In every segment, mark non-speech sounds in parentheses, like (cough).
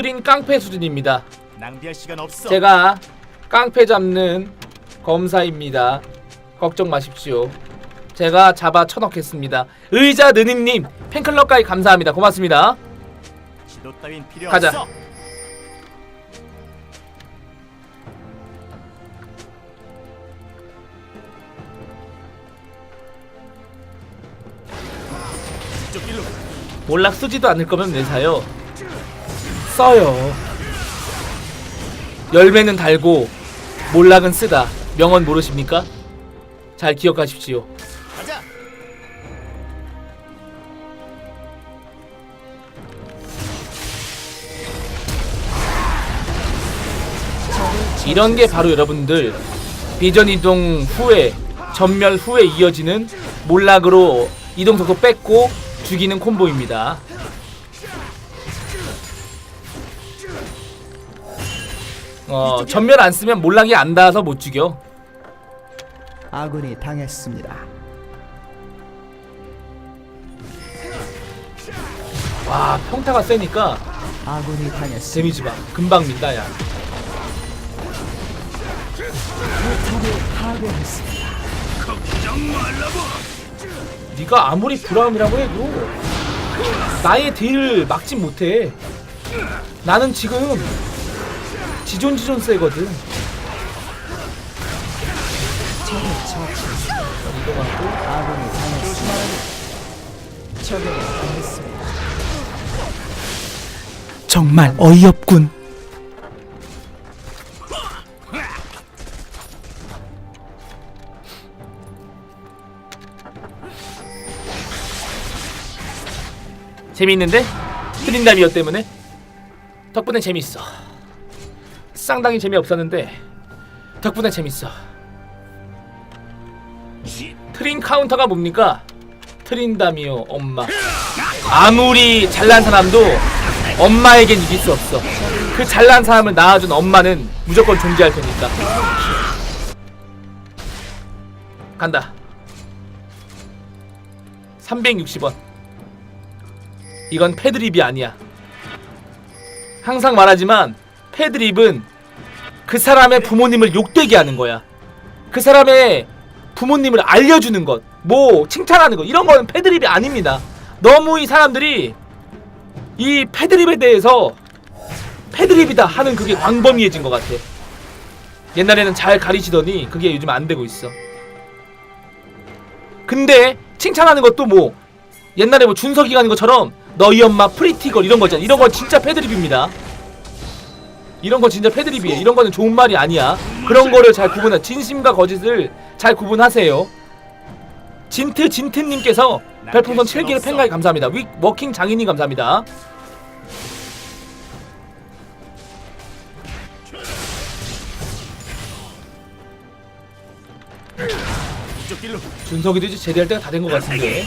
트린 깡패 수준입니다. 낭비할 시간 없어. 제가 깡패 잡는 검사입니다. 걱정 마십시오. 제가 잡아 쳐넣겠습니다. 의자 느님님 팬클럽 가입 감사합니다. 고맙습니다. 지도 따윈 필요 가자. 없어. 이쪽 길로 몰락 쓰지도 않을 거면 왜 사요? 써요. 열매는 달고 몰락은 쓰다. 명언 모르십니까? 잘 기억하십시오. 이런 게 바로 여러분들 비전 이동 후에 전멸 후에 이어지는 몰락으로 이동 속도 뺏고 죽이는 콤보입니다. 어 전멸 안 쓰면 몰락이 안 닿아서 못 죽여. 아군이 당했습니다. 와 평타가 세니까 아군이 당했습니다. 데미지 봐. 금방 민다 야. 포탑을 파괴했습니다. 네가 아무리 브라움이라고 해도 나의 딜을 막진 못해. 나는 지금 지존지존 세거든. 처치했습니다. 이동하고 아군이 당했습니다. 적에게 당했습니다. 정말 어이없군. 재미있는데? 트린다미어 때문에? 덕분에 재밌어. 상당히 재미없었는데 덕분에 재밌어. 트린 카운터가 뭡니까? 트린다미어 엄마. 아무리 잘난 사람도 엄마에겐 이길 수 없어. 그 잘난 사람을 낳아준 엄마는 무조건 존재할 테니까. 간다. 360원. 이건 패드립이 아니야. 항상 말하지만 패드립은 그 사람의 부모님을 욕되게 하는 거야. 그 사람의 부모님을 알려주는 것, 뭐 칭찬하는 것 이런 거는 패드립이 아닙니다. 너무 이 사람들이 이 패드립에 대해서 패드립이다 하는 그게 광범위해진 것 같아. 옛날에는 잘 가리시더니 그게 요즘 안 되고 있어. 근데 칭찬하는 것도 뭐 옛날에 뭐 준석이가 하는 것처럼 너희 엄마 프리티걸 이런 거 있잖아. 이런 건 진짜 패드립입니다. 이런 건 진짜 패드립이에요. 이런 거는 좋은 말이 아니야. 그런 거를 잘 구분하. 진심과 거짓을 잘 구분하세요. 진트 진트님께서 별풍선 7개를 팬가이 감사합니다. 위 워킹 장인이 감사합니다. 준석이도 이제 제대할 때가 다 된 것 같은데.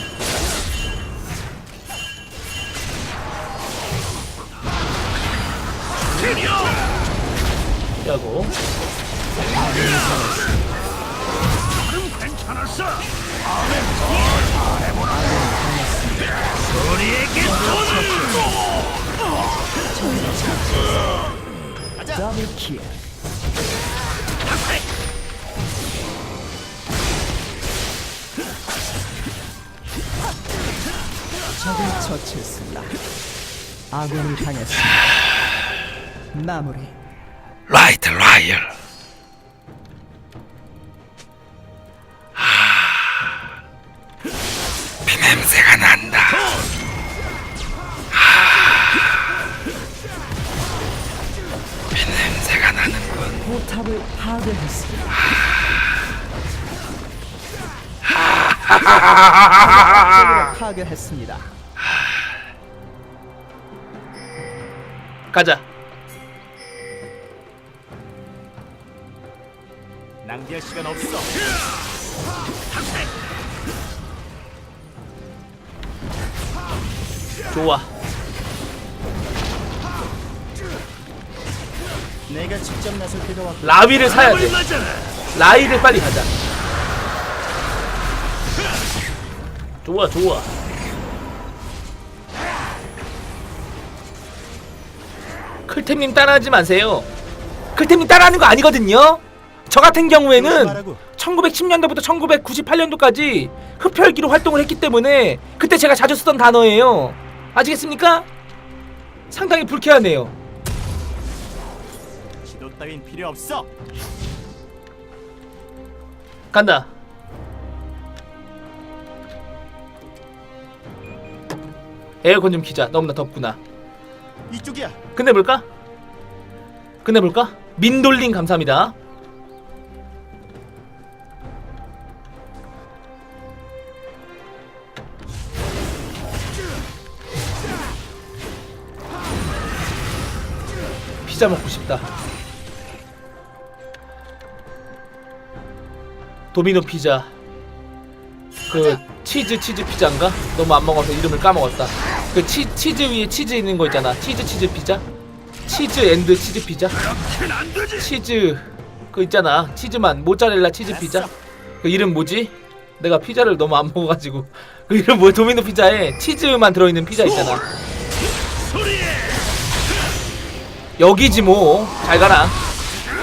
야고 더블 킬. 적을 처치했습니다. 아군이 당했습니다. 마무리. 라이트 라이얼. 아, 피냄새가 난다. 아, 피냄새가 나는군. 포탑을 파괴했습니다. 적을 파괴했습니다. 가자. 낭비할 시간 없어. 좋아. 내가 직접 나설 필요 없고. 라위를 사야 돼. 라이를 빨리 가자. 좋아 좋아. 클템님 따라하지 마세요. 클템님 따라하는 거 아니거든요. 저 같은 경우에는 조심하라고. 1910년도부터 1998년도까지 흡혈기로 활동을 했기 때문에 그때 제가 자주 쓰던 단어예요. 아시겠습니까? 상당히 불쾌하네요. 지도 따윈 필요 없어. 간다. 에어컨 좀 키자. 너무나 덥구나. 이쪽이야. 끝내볼까? 끝내볼까? 민돌링 감사합니다. 피자 먹고 싶다. 도미노 피자. 그 치즈 치즈 피자인가? 너무 안 먹어서 이름을 까먹었다. 그 치, 치즈 위에 치즈 있는 거 있잖아. 치즈 치즈 피자. 치즈 앤드 치즈 피자. 치즈 그 있잖아. 치즈만 모짜렐라 치즈 피자. 그 이름 뭐지? 내가 피자를 너무 안 먹어가지고 그 이름 뭐 도미노 피자에 치즈만 들어있는 피자 있잖아. 여기지 뭐. 잘 가라.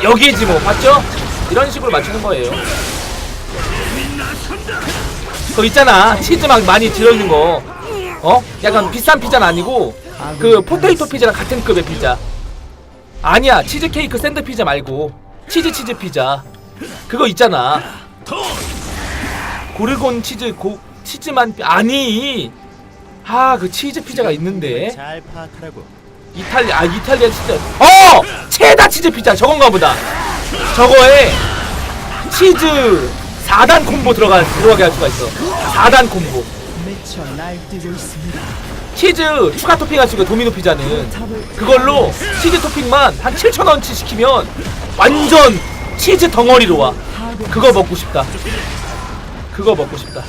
여기지 뭐. 봤죠? 이런 식으로 맞추는 거예요. 그거 있잖아. 치즈 막 많이 들어있는 거. 어? 약간 비싼 피자는 아니고 그 포테이토 피자랑 같은 급의 피자. 아니야. 치즈 케이크 샌드 피자 말고 치즈 치즈 피자. 그거 있잖아. 고르곤 치즈 고 치즈만 피- 아니. 아, 그 치즈 피자가 있는데. 잘 파악하라고. 이탈리아 아 이탈리아 치즈 어! 체다 치즈 피자 저건가 보다. 저거에 치즈 4단 콤보 들어가 들어가게 할 수가 있어. 4단 콤보. 치즈 추가 토핑 하시고 도미노 피자는 그걸로 치즈 토핑만 한 7,000원치 시키면 완전 치즈 덩어리로 와. 그거 먹고 싶다. 그거 먹고 싶다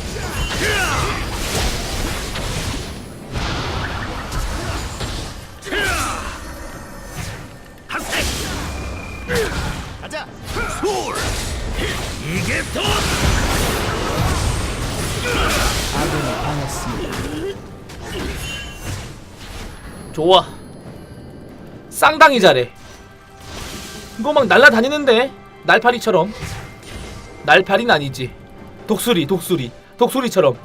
아군이 당했습니다. 좋아. 쌍당이 잘해. 이거 막 날라다니는데? 날파리처럼. 날파리는 아니지. 독수리 독수리. 독수리처럼.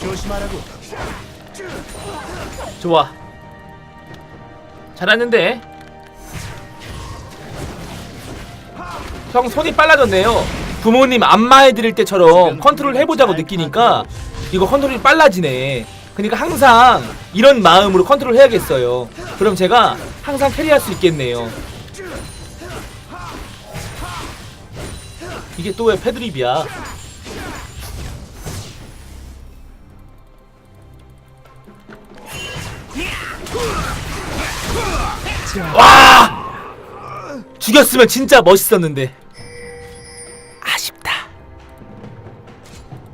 조심하라고. 좋아. 잘하는데 형 손이 빨라졌네요. 부모님 안마해드릴 때처럼 컨트롤 해보자고 느끼니까 이거 컨트롤이 빨라지네. 그러니까 항상 이런 마음으로 컨트롤 해야겠어요. 그럼 제가 항상 캐리할 수 있겠네요. 이게 또 왜 패드립이야? 와! 죽였으면 진짜 멋있었는데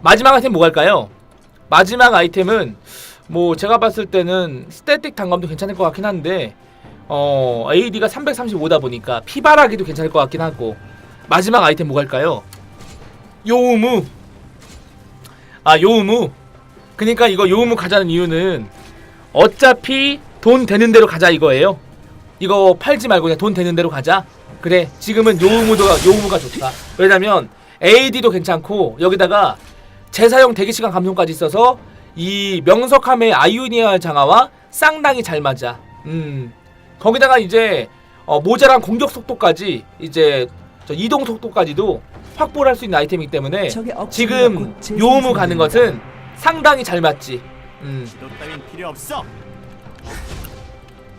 마지막 아이템 뭐 갈까요? 마지막 아이템은 뭐 제가 봤을 때는 스태틱 단검도 괜찮을 것 같긴 한데 어 AD가 335다 보니까 피바라기도 괜찮을 것 같긴 하고 마지막 아이템 뭐 갈까요? 요우무 아 요우무 그니까 이거 요우무 가자는 이유는 어차피 돈 되는 대로 가자 이거예요 이거 팔지 말고 그냥 돈 되는 대로 가자. 그래 지금은 요우무도가 요우무가 좋다. 왜냐면 AD도 괜찮고 여기다가 재사용 대기시간 감소까지 있어서 이 명석함의 아이오니아 장화와 쌍당이 잘 맞아. 음 거기다가 이제 어, 모자란 공격 속도까지 이제 저 이동 속도까지도 확보를 할 수 있는 아이템이기 때문에 지금. 요우무 가는 것은 상당히 잘 맞지. 음.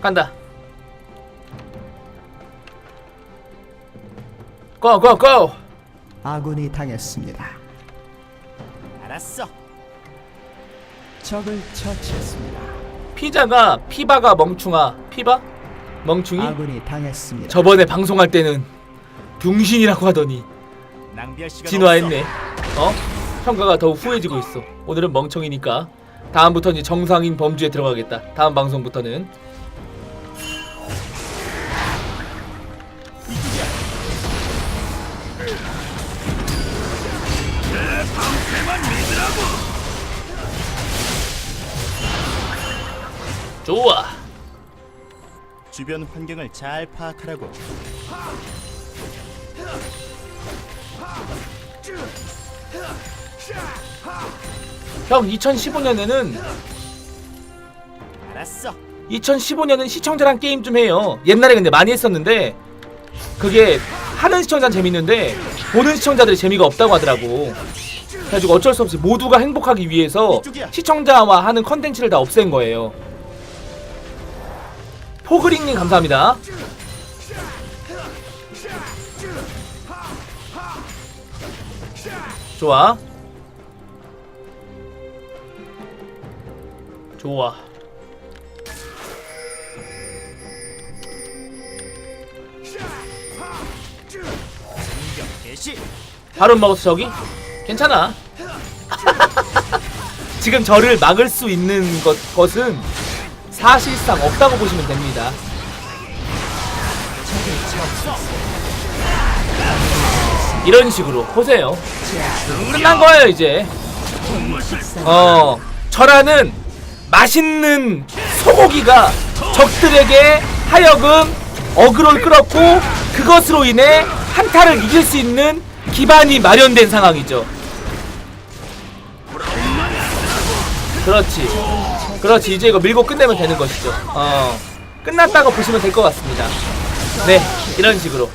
간다. 고, 고, 고! 아군이 당했습니다. 알았어. 적을 처치했습니다. 피자가 피바가 멍충아 피바? 멍충이? 아군이 당했습니다. 저번에 방송할 때는 병신이라고 하더니 낭비할 시간 진화했네. 어. 평가가 더욱 후해지고 있어. 오늘은 멍청이니까. 다음부터 이제 정상인 범주에 들어가겠다. 다음 방송부터는 좋아. 주변 환경을 잘 파악하라고. 형 2015년에는 알았어. 2015년은 시청자랑 게임 좀 해요. 옛날에 근데 많이 했었는데 그게 하는 시청자는 재밌는데 보는 시청자들이 재미가 없다고 하더라고. 그래가지고 어쩔 수 없이 모두가 행복하기 위해서. 시청자와 하는 컨텐츠를 다 없앤 거예요. 포그링님 감사합니다. 좋아. 좋아. 바로 먹었어 저기? 괜찮아. (laughs) 지금 저를 막을 수 있는 것, 것은 사실상 없다고 보시면 됩니다. 이런 식으로 보세요. 끝난 거예요 이제. 어, 저라는 맛있는 소고기가 적들에게 하여금 어그로를 끌었고 그것으로 인해 한타를 이길 수 있는 기반이 마련된 상황이죠. 그렇지. 그렇지. 이제 이거 밀고 끝내면 되는 것이죠. 어. 끝났다고 보시면 될 것 같습니다. 네. 이런 식으로.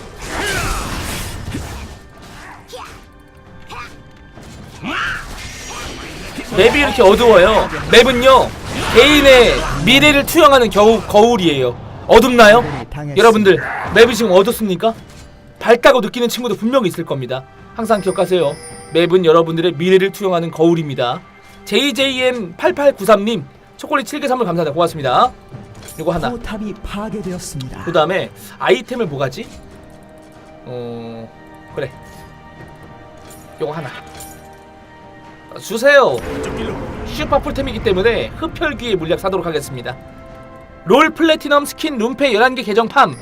맵이 이렇게 어두워요. 맵은요. 개인의 미래를 투영하는 겨우 거울이에요. 어둡나요? 여러분들 맵이 지금 어둡습니까? 밝다고 느끼는 친구도 분명히 있을 겁니다. 항상 기억하세요. 맵은 여러분들의 미래를 투영하는 거울입니다. JJM8893님 초콜릿 7개 선물 감사합니다. 고맙습니다. 이거 하나. 포탑이 파괴되었습니다. 그 다음에 아이템을 뭐 가지? 어 그래. 요거 하나. 어, 주세요. 슈퍼 풀템이기 때문에 흡혈귀의 물약 사도록 하겠습니다. 롤 플래티넘 스킨 룸페 11개 계정 팜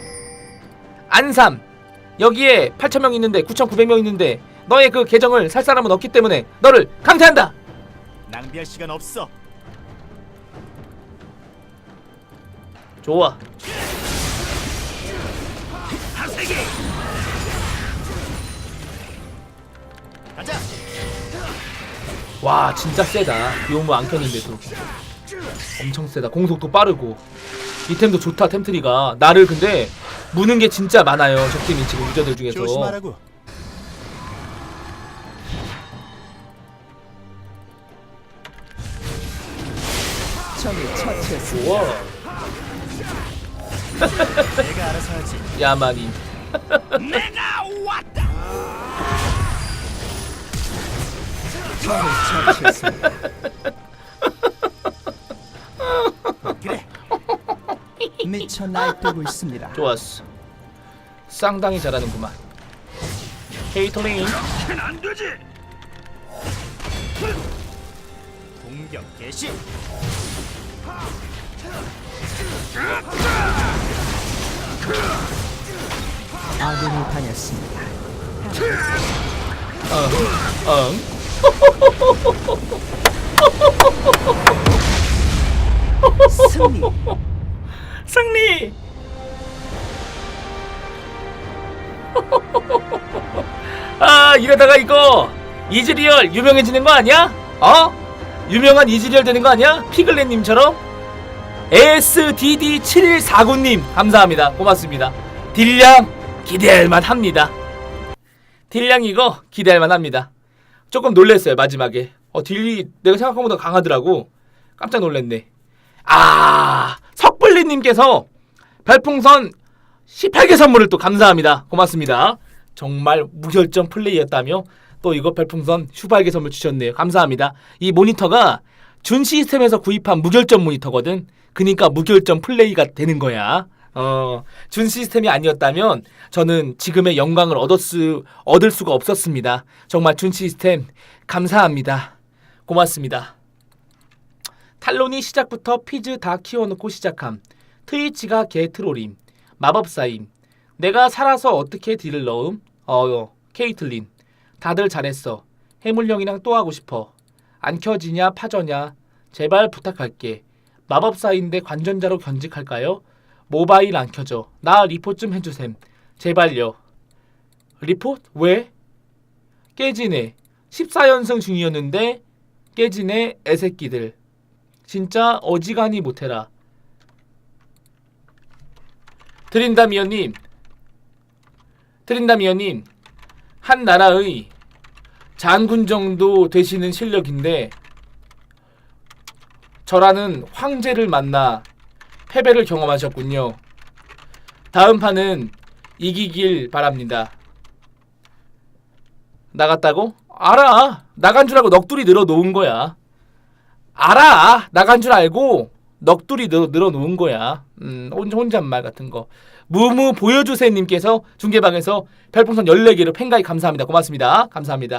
안삼 여기에 8,000명 있는데 9,900명 있는데 너의 그 계정을 살 사람은 없기 때문에 너를 강퇴한다. 낭비할 시간 없어. 좋아. 가자. 와 진짜 세다. 비오무 안 켰는데도 엄청 세다. 공속도 빠르고 이템도 좋다 템트리가 나를 근데 무는 게 진짜 많아요. 적팀이 지금 유저들 중에서. 조심하라고. 적을 처치했습니다. 좋아. 내가 알아서 하지. 야만이. 적을 처치했습니다. 그래. 미쳐 날뛰고 있습니다. 좋았어. 쌍당이 잘하는구만. 케이틀린. 공격 개시. 아군이 당했습니다. 응. 승리. 승리. (laughs) 아 이러다가 이거 이즈리얼 유명해지는 거 아니야? 어? 유명한 이즈리얼 되는 거 아니야? 피글렛님처럼? SDD7149님 감사합니다 고맙습니다 딜량 기대할 만 합니다 딜량 이거 기대할 만 합니다 조금 놀랬어요 마지막에 어 딜이 내가 생각한 것보다 강하더라고 깜짝 놀랐네 아 석블리님께서 별풍선 18개 선물을 또 감사합니다. 고맙습니다. 정말 무결점 플레이였다며 또 이거 별풍선 슈발개 선물 주셨네요. 감사합니다. 이 모니터가 준 시스템에서 구입한 무결점 모니터거든. 그니까 무결점 플레이가 되는 거야. 어, 준 시스템이 아니었다면 저는 지금의 영광을 얻을 수 얻을 수가 없었습니다. 정말 준 시스템 감사합니다. 고맙습니다. 탈론이 시작부터 피즈 다 키워놓고 시작함. 트위치가 개 트롤임. 마법사임. 내가 살아서 어떻게 딜을 넣음? 어, 케이틀린. 다들 잘했어. 해물형이랑 또 하고 싶어. 안 켜지냐 파저냐. 제발 부탁할게. 마법사인데 관전자로 견직할까요? 모바일 안 켜져. 나 리포 좀 해주셈. 제발요. 리포? 왜? 깨지네. 14연승 중이었는데 깨지네 애새끼들. 진짜 어지간히 못해라. 드린다미어님, 드린다미어님, 한 나라의 장군 정도 되시는 실력인데 저라는 황제를 만나 패배를 경험하셨군요. 다음 판은 이기길 바랍니다. 나갔다고? 알아. 나간 줄 알고 넋두리 늘어 놓은 거야. 알아. 나간 줄 알고 넋두리 늘어, 늘어 놓은 거야. 음, 혼- 혼잣말 같은 거. 무무 보여주세님께서 중계방에서 별풍선 14개로 팬가입 감사합니다. 고맙습니다. 감사합니다.